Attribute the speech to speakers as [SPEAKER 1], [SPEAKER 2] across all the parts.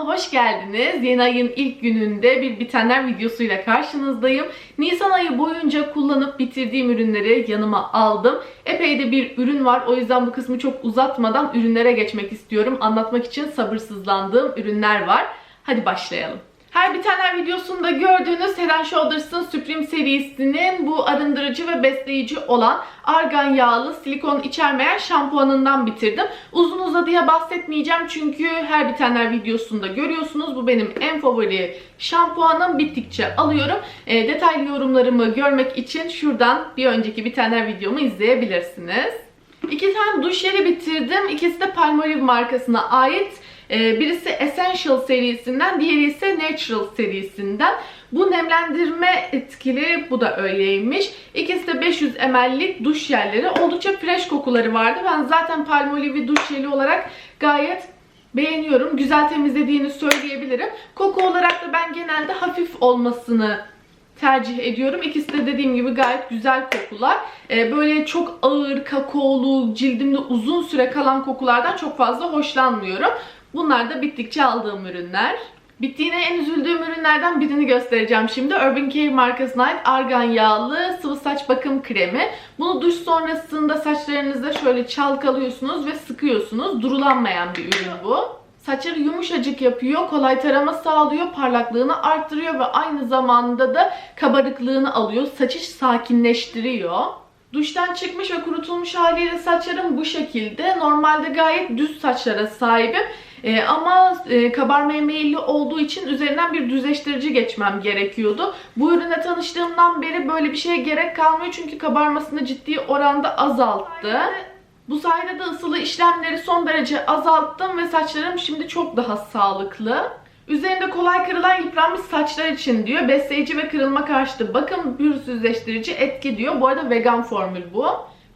[SPEAKER 1] kanalıma hoş geldiniz. Yeni ayın ilk gününde bir bitenler videosuyla karşınızdayım. Nisan ayı boyunca kullanıp bitirdiğim ürünleri yanıma aldım. Epey de bir ürün var. O yüzden bu kısmı çok uzatmadan ürünlere geçmek istiyorum. Anlatmak için sabırsızlandığım ürünler var. Hadi başlayalım. Her bitenler videosunda gördüğünüz Head and Shoulders'ın Supreme serisinin bu arındırıcı ve besleyici olan argan yağlı silikon içermeyen şampuanından bitirdim. Uzun uzadıya bahsetmeyeceğim çünkü her bitenler videosunda görüyorsunuz. Bu benim en favori şampuanım. Bittikçe alıyorum. E, detaylı yorumlarımı görmek için şuradan bir önceki bitenler videomu izleyebilirsiniz. İki tane duş jeli bitirdim. İkisi de Palmolive markasına ait. Ee, birisi Essential serisinden, diğeri ise Natural serisinden. Bu nemlendirme etkili, bu da öyleymiş. İkisi de 500 ml'lik duş jelleri. Oldukça fresh kokuları vardı. Ben zaten Palmolive'i duş jeli olarak gayet beğeniyorum. Güzel temizlediğini söyleyebilirim. Koku olarak da ben genelde hafif olmasını tercih ediyorum. İkisi de dediğim gibi gayet güzel kokular. Ee, böyle çok ağır, kakaolu, cildimde uzun süre kalan kokulardan çok fazla hoşlanmıyorum. Bunlar da bittikçe aldığım ürünler. Bittiğine en üzüldüğüm ürünlerden birini göstereceğim şimdi. Urban Care markasına ait argan yağlı sıvı saç bakım kremi. Bunu duş sonrasında saçlarınızda şöyle çalkalıyorsunuz ve sıkıyorsunuz. Durulanmayan bir ürün bu. Saçları yumuşacık yapıyor, kolay tarama sağlıyor, parlaklığını arttırıyor ve aynı zamanda da kabarıklığını alıyor. Saçı sakinleştiriyor. Duştan çıkmış ve kurutulmuş haliyle saçlarım bu şekilde. Normalde gayet düz saçlara sahibim. Ee, ama e, kabarmaya meyilli olduğu için üzerinden bir düzleştirici geçmem gerekiyordu. Bu ürüne tanıştığımdan beri böyle bir şeye gerek kalmıyor çünkü kabarmasını ciddi oranda azalttı. Bu sayede de ısılı işlemleri son derece azalttım ve saçlarım şimdi çok daha sağlıklı. Üzerinde kolay kırılan yıpranmış saçlar için diyor. Besleyici ve kırılma karşıtı bakım pürüzsüzleştirici etki diyor. Bu arada vegan formül bu.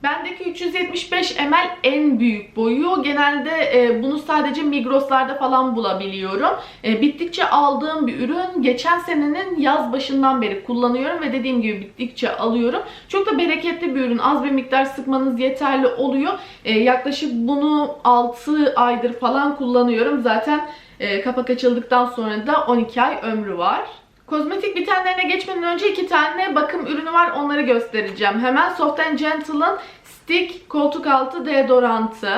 [SPEAKER 1] Bendeki 375 ml en büyük boyu. Genelde e, bunu sadece Migros'larda falan bulabiliyorum. E, bittikçe aldığım bir ürün. Geçen senenin yaz başından beri kullanıyorum ve dediğim gibi bittikçe alıyorum. Çok da bereketli bir ürün. Az bir miktar sıkmanız yeterli oluyor. E, yaklaşık bunu 6 aydır falan kullanıyorum. Zaten e, kapak açıldıktan sonra da 12 ay ömrü var. Kozmetik bitenlerine geçmeden önce iki tane bakım ürünü var. Onları göstereceğim. Hemen Soft Gentle'ın Stick koltuk altı deodorantı.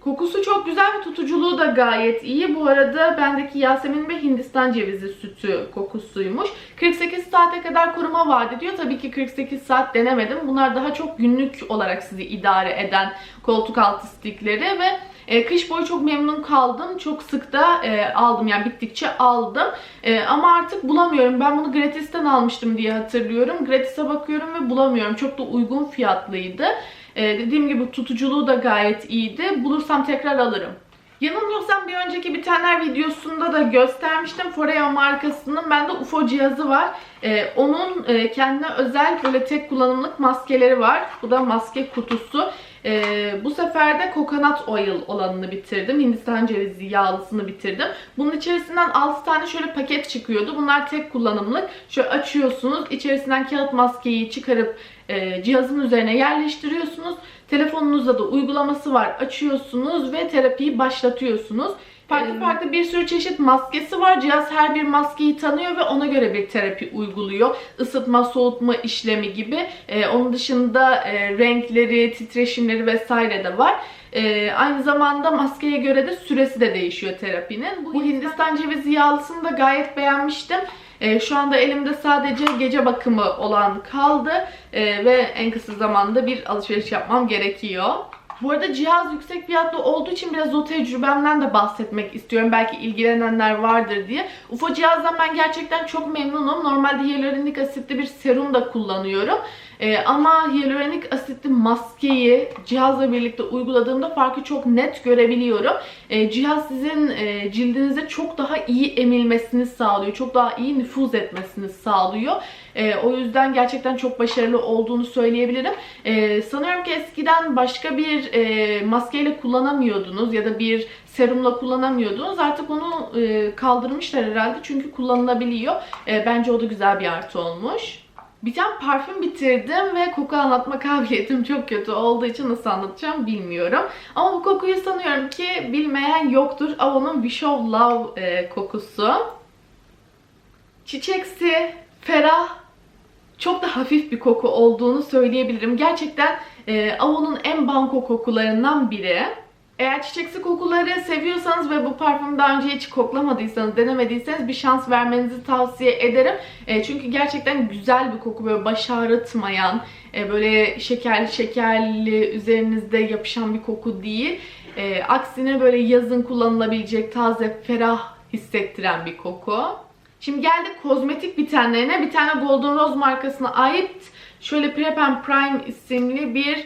[SPEAKER 1] Kokusu çok güzel ve tutuculuğu da gayet iyi. Bu arada bendeki Yasemin ve Hindistan cevizi sütü kokusuymuş. 48 saate kadar koruma vaat ediyor. Tabii ki 48 saat denemedim. Bunlar daha çok günlük olarak sizi idare eden koltuk altı stickleri ve e, kış boyu çok memnun kaldım. Çok sık da e, aldım yani bittikçe aldım. E, ama artık bulamıyorum. Ben bunu Gratis'ten almıştım diye hatırlıyorum. Gratis'e bakıyorum ve bulamıyorum. Çok da uygun fiyatlıydı. E, dediğim gibi tutuculuğu da gayet iyiydi. Bulursam tekrar alırım. Yanılmıyorsam bir önceki bitenler videosunda da göstermiştim. Foreo markasının bende UFO cihazı var. Ee, onun e, kendine özel böyle tek kullanımlık maskeleri var. Bu da maske kutusu. Ee, bu sefer de coconut oil olanını bitirdim. Hindistan cevizi yağlısını bitirdim. Bunun içerisinden 6 tane şöyle paket çıkıyordu. Bunlar tek kullanımlık. Şöyle açıyorsunuz. İçerisinden kağıt maskeyi çıkarıp e, cihazın üzerine yerleştiriyorsunuz. Telefonunuzda da uygulaması var. Açıyorsunuz ve terapiyi başlatıyorsunuz. Farklı farklı bir sürü çeşit maskesi var. Cihaz her bir maskeyi tanıyor ve ona göre bir terapi uyguluyor. Isıtma, soğutma işlemi gibi. Ee, onun dışında e, renkleri, titreşimleri vesaire de var. Ee, aynı zamanda maskeye göre de süresi de değişiyor terapinin. Bu, Bu Hindistan cevizi yağlısını da gayet beğenmiştim. Ee, şu anda elimde sadece gece bakımı olan kaldı ee, ve en kısa zamanda bir alışveriş yapmam gerekiyor. Bu arada cihaz yüksek fiyatlı olduğu için biraz o tecrübemden de bahsetmek istiyorum. Belki ilgilenenler vardır diye. UFO cihazdan ben gerçekten çok memnunum. Normalde hyaluronik asitli bir serum da kullanıyorum. Ee, ama hyaluronik asitli maskeyi cihazla birlikte uyguladığımda farkı çok net görebiliyorum. Ee, cihaz sizin e, cildinize çok daha iyi emilmesini sağlıyor. Çok daha iyi nüfuz etmesini sağlıyor. E, o yüzden gerçekten çok başarılı olduğunu söyleyebilirim. E, sanıyorum ki eskiden başka bir e, maskeyle kullanamıyordunuz ya da bir serumla kullanamıyordunuz. Artık onu e, kaldırmışlar herhalde çünkü kullanılabiliyor. E, bence o da güzel bir artı olmuş. Bir tane parfüm bitirdim ve koku anlatma kabiliyetim çok kötü olduğu için nasıl anlatacağım bilmiyorum. Ama bu kokuyu sanıyorum ki bilmeyen yoktur. Avon'un Wish of Love e, kokusu. Çiçeksi, ferah, çok da hafif bir koku olduğunu söyleyebilirim. Gerçekten e, Avon'un en banko kokularından biri. Eğer çiçeksi kokuları seviyorsanız ve bu parfümü daha önce hiç koklamadıysanız, denemediyseniz bir şans vermenizi tavsiye ederim. E, çünkü gerçekten güzel bir koku, böyle baş ağrıtmayan, e, böyle şekerli şekerli üzerinizde yapışan bir koku değil. E, aksine böyle yazın kullanılabilecek taze, ferah hissettiren bir koku. Şimdi geldik kozmetik bitenlerine. Bir tane Golden Rose markasına ait şöyle Prep and Prime isimli bir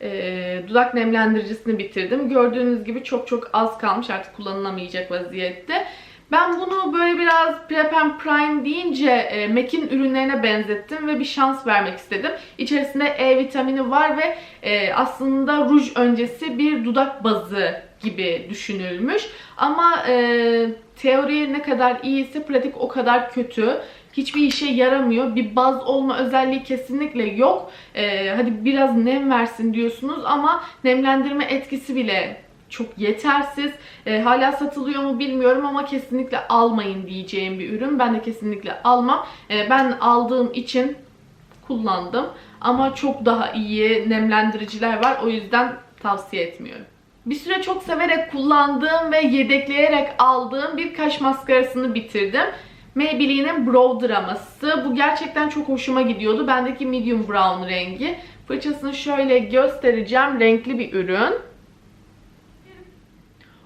[SPEAKER 1] e, dudak nemlendiricisini bitirdim. Gördüğünüz gibi çok çok az kalmış artık kullanılamayacak vaziyette. Ben bunu böyle biraz Prep and Prime deyince e, MAC'in ürünlerine benzettim ve bir şans vermek istedim. İçerisinde E vitamini var ve e, aslında ruj öncesi bir dudak bazı gibi düşünülmüş. Ama e, teori ne kadar iyiyse pratik o kadar kötü. Hiçbir işe yaramıyor. Bir baz olma özelliği kesinlikle yok. Ee, hadi biraz nem versin diyorsunuz ama nemlendirme etkisi bile çok yetersiz. Ee, hala satılıyor mu bilmiyorum ama kesinlikle almayın diyeceğim bir ürün. Ben de kesinlikle almam. Ee, ben aldığım için kullandım. Ama çok daha iyi nemlendiriciler var. O yüzden tavsiye etmiyorum. Bir süre çok severek kullandığım ve yedekleyerek aldığım bir kaş maskarasını bitirdim. Maybelline'in Brow Draması. Bu gerçekten çok hoşuma gidiyordu. Bendeki medium brown rengi. Fırçasını şöyle göstereceğim. Renkli bir ürün.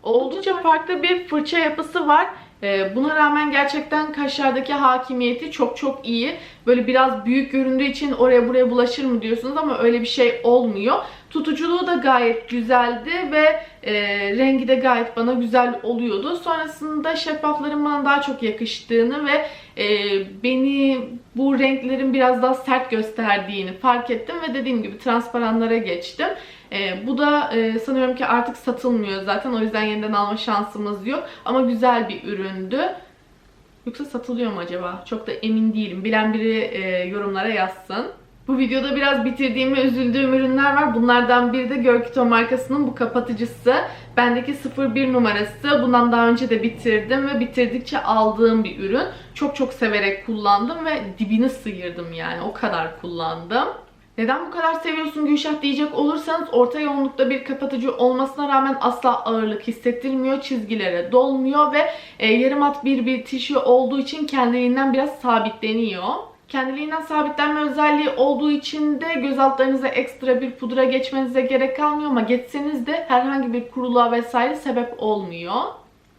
[SPEAKER 1] Oldukça farklı bir fırça yapısı var. Ee, Buna rağmen gerçekten kaşlardaki hakimiyeti çok çok iyi. Böyle biraz büyük göründüğü için oraya buraya bulaşır mı diyorsunuz ama öyle bir şey olmuyor. Tutuculuğu da gayet güzeldi ve e, rengi de gayet bana güzel oluyordu. Sonrasında şeffafların bana daha çok yakıştığını ve e, beni bu renklerin biraz daha sert gösterdiğini fark ettim ve dediğim gibi transparanlara geçtim. E, bu da e, sanıyorum ki artık satılmıyor zaten. O yüzden yeniden alma şansımız yok. Ama güzel bir üründü. Yoksa satılıyor mu acaba? Çok da emin değilim. Bilen biri e, yorumlara yazsın. Bu videoda biraz bitirdiğim ve üzüldüğüm ürünler var. Bunlardan biri de Görkito markasının bu kapatıcısı. Bendeki 01 numarası. Bundan daha önce de bitirdim ve bitirdikçe aldığım bir ürün. Çok çok severek kullandım ve dibini sıyırdım yani. O kadar kullandım. Neden bu kadar seviyorsun Gülşah diyecek olursanız orta yoğunlukta bir kapatıcı olmasına rağmen asla ağırlık hissettirmiyor. Çizgilere dolmuyor ve e, yarım at bir bir tişi olduğu için kendiliğinden biraz sabitleniyor. Kendiliğinden sabitlenme özelliği olduğu için de göz altlarınıza ekstra bir pudra geçmenize gerek kalmıyor ama geçseniz de herhangi bir kuruluğa vesaire sebep olmuyor.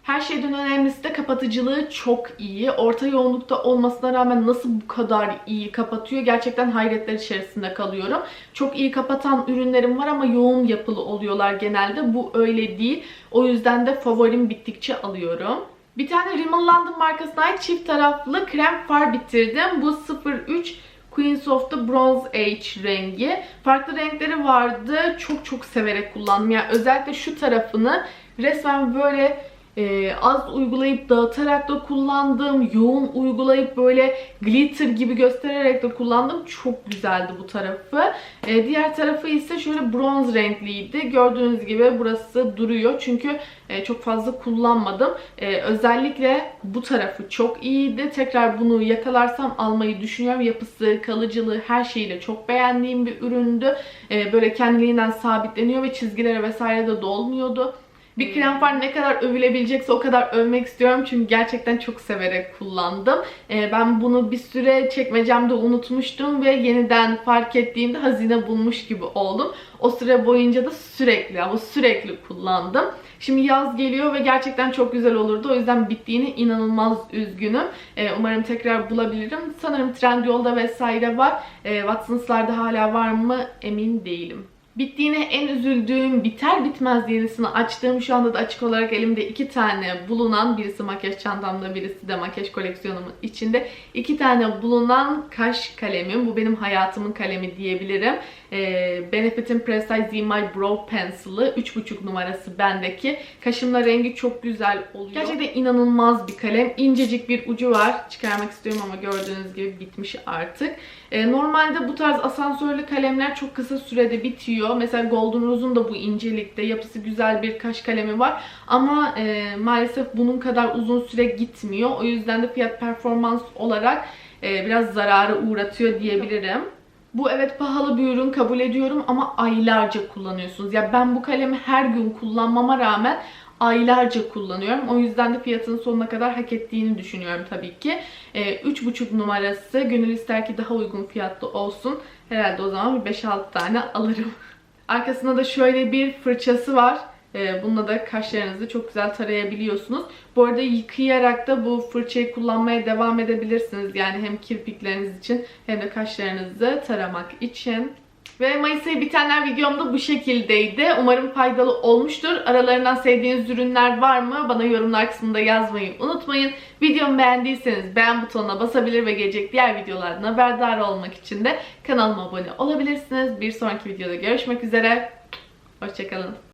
[SPEAKER 1] Her şeyden önemlisi de kapatıcılığı çok iyi. Orta yoğunlukta olmasına rağmen nasıl bu kadar iyi kapatıyor gerçekten hayretler içerisinde kalıyorum. Çok iyi kapatan ürünlerim var ama yoğun yapılı oluyorlar genelde. Bu öyle değil. O yüzden de favorim bittikçe alıyorum. Bir tane Rimmel London markasına ait çift taraflı krem far bitirdim. Bu 03 Queens of the Bronze Age rengi. Farklı renkleri vardı. Çok çok severek kullandım. Yani özellikle şu tarafını resmen böyle e, az uygulayıp dağıtarak da kullandım. Yoğun uygulayıp böyle glitter gibi göstererek de kullandım. Çok güzeldi bu tarafı. E, diğer tarafı ise şöyle bronz renkliydi. Gördüğünüz gibi burası duruyor. Çünkü e, çok fazla kullanmadım. E, özellikle bu tarafı çok iyiydi. Tekrar bunu yakalarsam almayı düşünüyorum. Yapısı, kalıcılığı her şeyiyle çok beğendiğim bir üründü. E, böyle kendiliğinden sabitleniyor ve çizgilere vesaire de dolmuyordu. Bir krem far ne kadar övülebilecekse o kadar övmek istiyorum. Çünkü gerçekten çok severek kullandım. Ee, ben bunu bir süre çekmecemde unutmuştum ve yeniden fark ettiğimde hazine bulmuş gibi oldum. O süre boyunca da sürekli ama sürekli kullandım. Şimdi yaz geliyor ve gerçekten çok güzel olurdu. O yüzden bittiğine inanılmaz üzgünüm. Ee, umarım tekrar bulabilirim. Sanırım Trendyol'da vesaire var. Ee, Watsons'larda hala var mı emin değilim. Bittiğine en üzüldüğüm, biter bitmez yenisini açtığım şu anda da açık olarak elimde iki tane bulunan, birisi makyaj çantamda, birisi de makyaj koleksiyonumun içinde iki tane bulunan kaş kalemim. Bu benim hayatımın kalemi diyebilirim. Ee, Benefit'in Precise Z My Brow Pencil'ı 3.5 numarası bendeki. Kaşımla rengi çok güzel oluyor. Gerçekten inanılmaz bir kalem. İncecik bir ucu var. Çıkarmak istiyorum ama gördüğünüz gibi bitmiş artık. Ee, normalde bu tarz asansörlü kalemler çok kısa sürede bitiyor. Mesela Golden Rose'un da bu incelikte yapısı güzel bir kaş kalemi var. Ama e, maalesef bunun kadar uzun süre gitmiyor. O yüzden de fiyat performans olarak e, biraz zarara uğratıyor diyebilirim. Bu evet pahalı bir ürün kabul ediyorum ama aylarca kullanıyorsunuz. Ya ben bu kalemi her gün kullanmama rağmen aylarca kullanıyorum. O yüzden de fiyatının sonuna kadar hak ettiğini düşünüyorum tabii ki. Ee, 3,5 numarası gönül ister ki daha uygun fiyatlı olsun. Herhalde o zaman bir 5-6 tane alırım. Arkasında da şöyle bir fırçası var. Ee, bununla da kaşlarınızı çok güzel tarayabiliyorsunuz. Bu arada yıkayarak da bu fırçayı kullanmaya devam edebilirsiniz. Yani hem kirpikleriniz için hem de kaşlarınızı taramak için. Ve Mayıs ayı bitenler videomda bu şekildeydi. Umarım faydalı olmuştur. Aralarından sevdiğiniz ürünler var mı? Bana yorumlar kısmında yazmayı unutmayın. Videomu beğendiyseniz beğen butonuna basabilir ve gelecek diğer videolardan haberdar olmak için de kanalıma abone olabilirsiniz. Bir sonraki videoda görüşmek üzere. Hoşçakalın.